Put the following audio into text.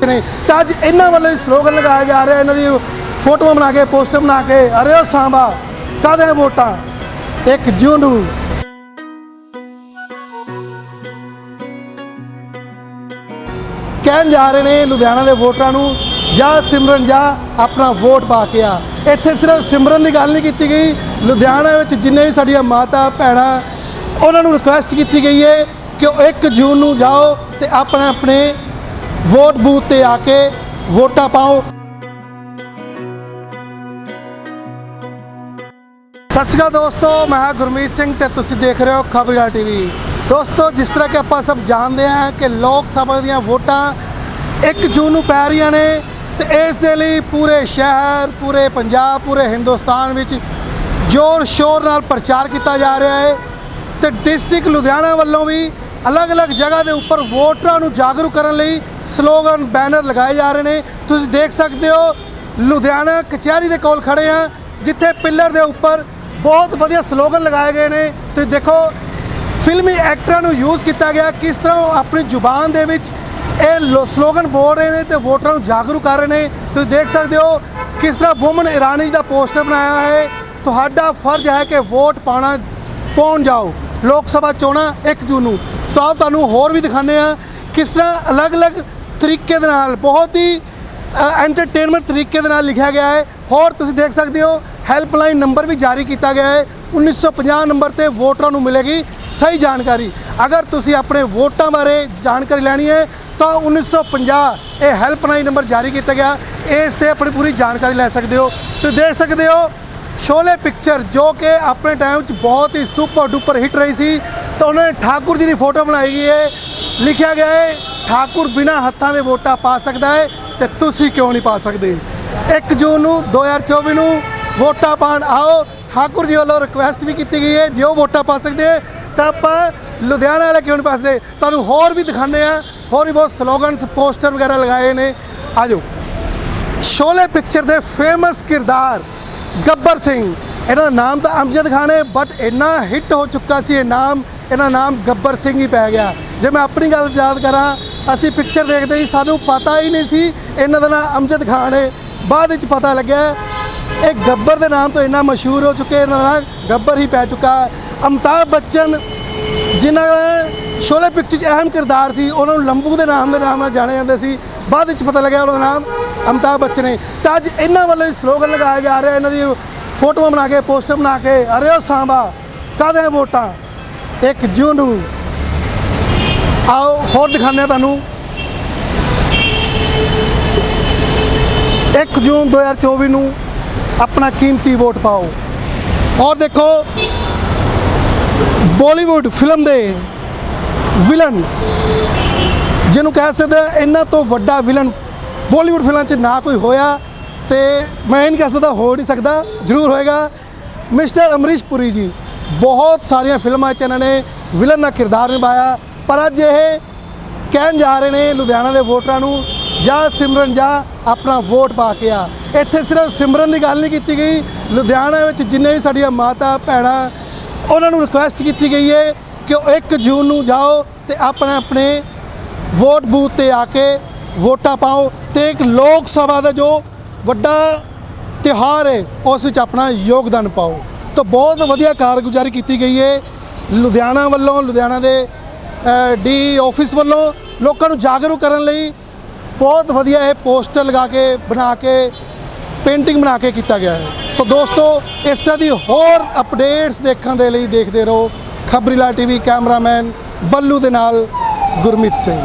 ਨੇ। ਤਾਂ ਅੱਜ ਇਹਨਾਂ ਵੱਲੋਂ ਸਲੋਗਨ ਲਗਾਇਆ ਜਾ ਰਿਹਾ, ਇਹਨਾਂ ਦੀ ਫੋਟੋਆਂ ਬਣਾ ਕੇ ਪੋਸਟਰ ਬਣਾ ਕੇ ਅਰੇ ਓ ਸਾਂਬਾ ਕਾਹਦੇ ਵੋਟਾਂ? 1 ਜੂਨ। ਨੂੰ ਕਹਿਣ ਜਾ ਰਹੇ ਨੇ ਲੁਧਿਆਣਾ ਦੇ ਵੋਟਰਾਂ ਨੂੰ, ਜਾ ਸਿਮਰਨ, ਜਾ ਆਪਣਾ ਵੋਟ ਪਾ ਕੇ ਆ। ਇੱਥੇ ਸਿਰਫ ਸਿਮਰਨ ਦੀ ਗੱਲ ਨਹੀਂ ਕੀਤੀ ਗਈ, ਲੁਧਿਆਣਾ ਵਿੱਚ ਜਿੰਨੇ ਵੀ ਸਾਡੀਆਂ ਮਾਤਾ, ਭੈਣਾਂ, ਉਹਨਾਂ ਨੂੰ ਰਿਕੁਐਸਟ ਕੀਤੀ ਗਈ ਹੈ ਕਿ ਉਹ 1 ਜੂਨ ਨੂੰ ਜਾਓ ਤੇ ਆਪਣੇ ਆਪਣੇ ਵੋਟ ਬੂਥ ਤੇ ਆ ਕੇ ਵੋਟਾਂ ਪਾਓ। ਸਤਿ ਸ਼੍ਰੀ ਅਕਾਲ ਦੋਸਤੋ, ਮੈਂ ਹਾਂ ਗੁਰਮੀਤ ਸਿੰਘ ਤੇ ਤੁਸੀਂ ਦੇਖ ਰਹੇ ਹੋ ਖਬਰਾਂ ਟੀਵੀ। ਦੋਸਤੋ, ਜਿਸ ਤਰ੍ਹਾਂ ਕਿ ਆਪਾਂ ਸਭ ਜਾਣਦੇ ਹਾਂ ਕਿ ਲੋਕ ਸਭਾ ਦੀਆਂ ਵੋਟਾਂ 1 ਜੂਨ ਨੂੰ ਪੈ ਰਹੀਆਂ ਨੇ ਤੇ ਇਸ ਦੇ ਲਈ ਪੂਰੇ ਸ਼ਹਿਰ, ਪੂਰੇ ਪੰਜਾਬ, ਪੂਰੇ ਹਿੰਦੁਸਤਾਨ ਵਿੱਚ ਜ਼ੋਰ ਸ਼ੋਰ ਨਾਲ ਪ੍ਰਚਾਰ ਕੀਤਾ ਜਾ ਰਿਹਾ ਹੈ ਤੇ ਡਿਸਟ੍ਰਿਕਟ ਲੁਧਿਆਣਾ ਵੱਲੋਂ ਵੀ ਅਲੱਗ-ਅਲੱਗ ਜਗ੍ਹਾ ਦੇ ਉੱਪਰ ਵੋਟਰਾਂ ਨੂੰ ਜਾਗਰੂਕ ਕਰਨ ਲਈ ਸਲੋਗਨ, ਬੈਨਰ ਲਗਾਏ ਜਾ ਰਹੇ ਨੇ। ਤੁਸੀਂ ਦੇਖ ਸਕਦੇ ਹੋ, ਲੁਧਿਆਣਾ ਕਚਹਿਰੀ ਦੇ ਕੋਲ ਖੜੇ ਆ, ਜਿੱਥੇ ਪਿੱਲਰ ਦੇ ਉੱਪਰ ਬਹੁਤ ਵਧੀਆ ਸਲੋਗਨ ਲਗਾਏ ਗਏ ਨੇ। ਤੁਸੀਂ ਦੇਖੋ, ਫਿਲਮੀ ਐਕਟਰਾਂ ਨੂੰ ਯੂਜ਼ ਕੀਤਾ ਗਿਆ। ਕਿਸ ਤਰ੍ਹਾਂ ਉਹ ਆਪਣੀ ਜ਼ੁਬਾਨ ਦੇ ਵਿੱਚ ਇਹ ਲੋ- ਸਲੋਗਨ ਬੋਲ ਰਹੇ ਨੇ ਤੇ ਵੋਟਰਾਂ ਨੂੰ ਜਾਗਰੂਕ ਕਰ ਰਹੇ ਨੇ। ਤੁਸੀਂ ਦੇਖ ਸਕਦੇ ਹੋ, ਕਿਸ ਤਰ੍ਹਾਂ ਵੂਮਨ ਇਰਾਨੀ ਦਾ ਪੋਸਟਰ ਬਣਾਇਆ ਹੈ। ਤੁਹਾਡਾ ਫਰਜ਼ ਹੈ ਕਿ ਵੋਟ ਪਾਣਾ ਪਹੁੰਚ ਜਾਓ। ਲੋਕ ਸਭਾ ਚੋਣਾਂ 1 ਜੂਨ ਨੂੰ। ਤਾਂ ਤੁਹਾਨੂੰ ਹੋਰ ਵੀ ਦਿਖਾਉਂਦੇ ਆ ਕਿਸ ਤਰ੍ਹਾਂ ਅਲੱਗ-ਅਲੱਗ ਤਰੀਕੇ ਦੇ ਨਾਲ, ਬਹੁਤ ਹੀ ਐਂਟਰਟੇਨਮੈਂਟ ਤਰੀਕੇ ਦੇ ਨਾਲ ਲਿਖਿਆ ਗਿਆ ਹੈ। ਹੋਰ ਤੁਸੀਂ ਦੇਖ ਸਕਦੇ ਹੋ ਹੈਲਪਲਾਈਨ ਨੰਬਰ ਵੀ ਜਾਰੀ ਕੀਤਾ ਗਿਆ ਹੈ। 1950 ਨੰਬਰ ਤੇ ਵੋਟਰਾਂ ਨੂੰ ਮਿਲੇਗੀ ਸਹੀ ਜਾਣਕਾਰੀ। ਅਗਰ ਤੁਸੀਂ ਆਪਣੇ ਵੋਟਾਂ ਬਾਰੇ ਜਾਣਕਾਰੀ ਲੈਣੀ ਹੈ, ਤਾਂ 1950 ਇਹ ਹੈਲਪਲਾਈਨ ਨੰਬਰ ਜਾਰੀ ਕੀਤਾ ਗਿਆ। ਇਸ ਤੇ ਆਪਣੀ ਪੂਰੀ ਜਾਣਕਾਰੀ ਲੈ ਸਕਦੇ ਹੋ। ਤੁਸੀਂ ਦੇਖ ਸਕਦੇ ਹੋ, ਸ਼ੋਲੇ ਪਿਕਚਰ ਜੋ ਕਿ ਆਪਣੇ ਟਾਈਮ 'ਚ ਬਹੁਤ ਹੀ ਸੁਪਰ ਡੁਪਰ ਹਿੱਟ ਰਹੀ ਸੀ। ਤਾਂ ਉਹਨਾਂ ਨੇ ਠਾਕੁਰ ਜੀ ਦੀ ਫੋਟੋ ਬਣਾਈ ਗਈ ਹੈ। ਲਿਖਿਆ ਗਿਆ ਹੈ, ਠਾਕੁਰ ਬਿਨਾ ਹੱਥਾਂ ਦੇ ਵੋਟਾਂ ਪਾ ਸਕਦਾ ਹੈ ਤੇ ਤੁਸੀਂ ਕਿਉਂ ਨਹੀਂ ਪਾ ਸਕਦੇ? 1 ਜੂਨ ਨੂੰ 2024 ਨੂੰ ਵੋਟਾਂ ਪਾਣ ਆਓ। ਠਾਕੁਰ ਜੀ ਵੱਲੋਂ ਰਿਕੁਐਸਟ ਵੀ ਕੀਤੀ ਗਈ ਹੈ, ਜੇ ਉਹ ਵੋਟਾਂ ਪਾ ਸਕਦੇ, ਤਾਂ ਆਪਾਂ ਲੁਧਿਆਣਾ ਵਾਲੇ ਕਿਉਂ ਨਹੀਂ ਪਾ ਸਕਦੇ? ਤੁਹਾਨੂੰ ਹੋਰ ਵੀ ਦਿਖਾਉਂਦੇ ਆ ਹੋਰ ਵੀ ਬਹੁਤ ਸਲੋਗਨਸ ਪੋਸਟਰ ਵਗੈਰਾ ਲਗਾਏ ਨੇ। ਆਜੋ। ਸ਼ੋਲੇ ਪਿਕਚਰ ਦੇ ਫੇਮਸ ਕਿਰਦਾਰ ਗੱਬਰ ਸਿੰਘ। ਇਹਨਾਂ ਦਾ ਨਾਮ ਤਾਂ ਅਮਜਦ ਖਾਨ ਹੈ ਬਟ ਇੰਨਾ ਹਿੱਟ ਹੋ ਚੁੱਕਾ ਸੀ ਇਹ ਨਾਮ। ਇਹਨਾਂ ਦਾ ਨਾਮ ਗੱਬਰ ਸਿੰਘ ਹੀ ਪੈ ਗਿਆ। ਜੇ ਮੈਂ ਆਪਣੀ ਗੱਲ ਯਾਦ ਕਰਾਂ, ਅਸੀਂ ਪਿਕਚਰ ਦੇਖਦੇ ਹੀ ਸਾਨੂੰ ਪਤਾ ਹੀ ਨਹੀਂ ਸੀ ਇਹਨਾਂ ਦਾ ਨਾਮ ਅਮਜਦ ਖਾਨ ਹੈ। ਬਾਅਦ ਵਿੱਚ ਪਤਾ ਲੱਗਿਆ, ਇਹ ਗੱਬਰ ਦੇ ਨਾਮ ਤੋਂ ਇੰਨਾ ਮਸ਼ਹੂਰ ਹੋ ਚੁੱਕੇ ਇਹਨਾਂ ਦਾ ਨਾਮ, ਗੱਬਰ ਹੀ ਪੈ ਚੁੱਕਾ। ਹੈ ਅਮਤਾਬ ਬੱਚਨ, ਜਿਨ੍ਹਾਂ ਦਾ ਸ਼ੋਲੇ ਪਿਕਚਰ 'ਚ ਅਹਿਮ ਕਿਰਦਾਰ ਸੀ, ਉਹਨਾਂ ਨੂੰ ਲੰਬੂ ਦੇ ਨਾਮ ਦੇ ਨਾਮ ਨਾਲ ਜਾਣੇ ਜਾਂਦੇ ਸੀ। ਬਾਅਦ ਵਿੱਚ ਪਤਾ ਲੱਗਿਆ ਉਹਨਾਂ ਦਾ ਨਾਮ ਅਮਤਾਬ ਬੱਚਨ ਹੈ। ਤਾਂ ਅੱਜ ਇਹਨਾਂ ਵੱਲੋਂ ਹੀ ਸਲੋਗਨ ਲਗਾਇਆ ਜਾ ਰਿਹਾ, ਇਹਨਾਂ ਦੀ ਫੋਟੋਆਂ ਬਣਾ ਕੇ ਪੋਸਟਰ ਬਣਾ ਕੇ, ਅਰੇ ਓ ਸਾਂਬਾ ਕਾਹਦੇ ਵੋਟਾਂ? 1 ਜੂਨ ਨੂੰ। ਆਓ, ਹੋਰ ਦਿਖਾਉਂਦੇ ਹਾਂ ਤੁਹਾਨੂੰ। 1 ਜੂਨ 2024 ਨੂੰ ਆਪਣਾ ਕੀਮਤੀ ਵੋਟ ਪਾਓ। ਔਰ ਦੇਖੋ, ਬਾਲੀਵੁੱਡ ਫਿਲਮ ਦੇ ਵਿਲਨ, ਜਿਹਨੂੰ ਕਹਿ ਸਕਦੇ ਇਹਨਾਂ ਤੋਂ ਵੱਡਾ ਵਿਲਨ ਬਾਲੀਵੁੱਡ ਫਿਲਮਾਂ 'ਚ ਨਾ ਕੋਈ ਹੋਇਆ ਤੇ ਮੈਂ ਇਹ ਨਹੀਂ ਕਹਿ ਸਕਦਾ, ਹੋ ਨਹੀਂ ਸਕਦਾ, ਜ਼ਰੂਰ ਹੋਏਗਾ। ਮਿਸਟਰ ਅਮਰੀਸ਼ ਪੁਰੀ ਜੀ ਬਹੁਤ ਸਾਰੀਆਂ ਫਿਲਮਾਂ 'ਚ ਇਹਨਾਂ ਨੇ ਵਿਲਨ ਦਾ ਕਿਰਦਾਰ ਨਿਭਾਇਆ, ਪਰ ਅੱਜ ਇਹ ਕਹਿਣ ਜਾ ਰਹੇ ਨੇ ਲੁਧਿਆਣਾ ਦੇ ਵੋਟਰਾਂ ਨੂੰ, ਜਾਂ ਸਿਮਰਨ, ਜਾ ਆਪਣਾ ਵੋਟ ਪਾ ਕੇ ਆ। ਇੱਥੇ ਸਿਰਫ ਸਿਮਰਨ ਦੀ ਗੱਲ ਨਹੀਂ ਕੀਤੀ ਗਈ, ਲੁਧਿਆਣਾ ਵਿੱਚ ਜਿੰਨੇ ਵੀ ਸਾਡੀਆਂ ਮਾਤਾ, ਭੈਣਾਂ, ਉਹਨਾਂ ਨੂੰ ਰਿਕੁਐਸਟ ਕੀਤੀ ਗਈ ਹੈ ਕਿ ਉਹ 1 ਜੂਨ ਨੂੰ ਜਾਓ ਤੇ ਆਪਣੇ ਆਪਣੇ ਵੋਟ ਬੂਥ ਤੇ ਆ ਕੇ ਵੋਟਾਂ ਪਾਓ ਤੇ ਇੱਕ ਲੋਕ ਸਭਾ ਦਾ ਜੋ ਵੱਡਾ ਤਿਉਹਾਰ ਹੈ ਉਸ ਵਿੱਚ ਆਪਣਾ ਯੋਗਦਾਨ ਪਾਓ। ਤਾਂ ਬਹੁਤ ਵਧੀਆ ਕਾਰਗੁਜ਼ਾਰੀ ਕੀਤੀ ਗਈ ਹੈ ਲੁਧਿਆਣਾ ਵੱਲੋਂ, ਲੁਧਿਆਣਾ ਦੇ ਡੀ ਆਫਿਸ ਵੱਲੋਂ ਲੋਕਾਂ ਨੂੰ ਜਾਗਰੂਕ ਕਰਨ ਲਈ ਬਹੁਤ ਵਧੀਆ ਇਹ ਪੋਸਟਰ ਲਗਾ ਕੇ, ਬਣਾ ਕੇ, ਪੇਂਟਿੰਗ ਬਣਾ ਕੇ ਕੀਤਾ ਗਿਆ ਹੈ। ਸੋ ਦੋਸਤੋ, ਇਸ ਤਰ੍ਹਾਂ ਦੀ ਹੋਰ ਅਪਡੇਟਸ ਦੇਖਣ ਦੇ ਲਈ ਦੇਖਦੇ ਰਹੋ ਖਬਰੀਲਾ ਟੀਵੀ ਕੈਮਰਾਮੈਨ ਬੱਲੂ ਦੇ ਨਾਲ ਗੁਰਮੀਤ ਸਿੰਘ।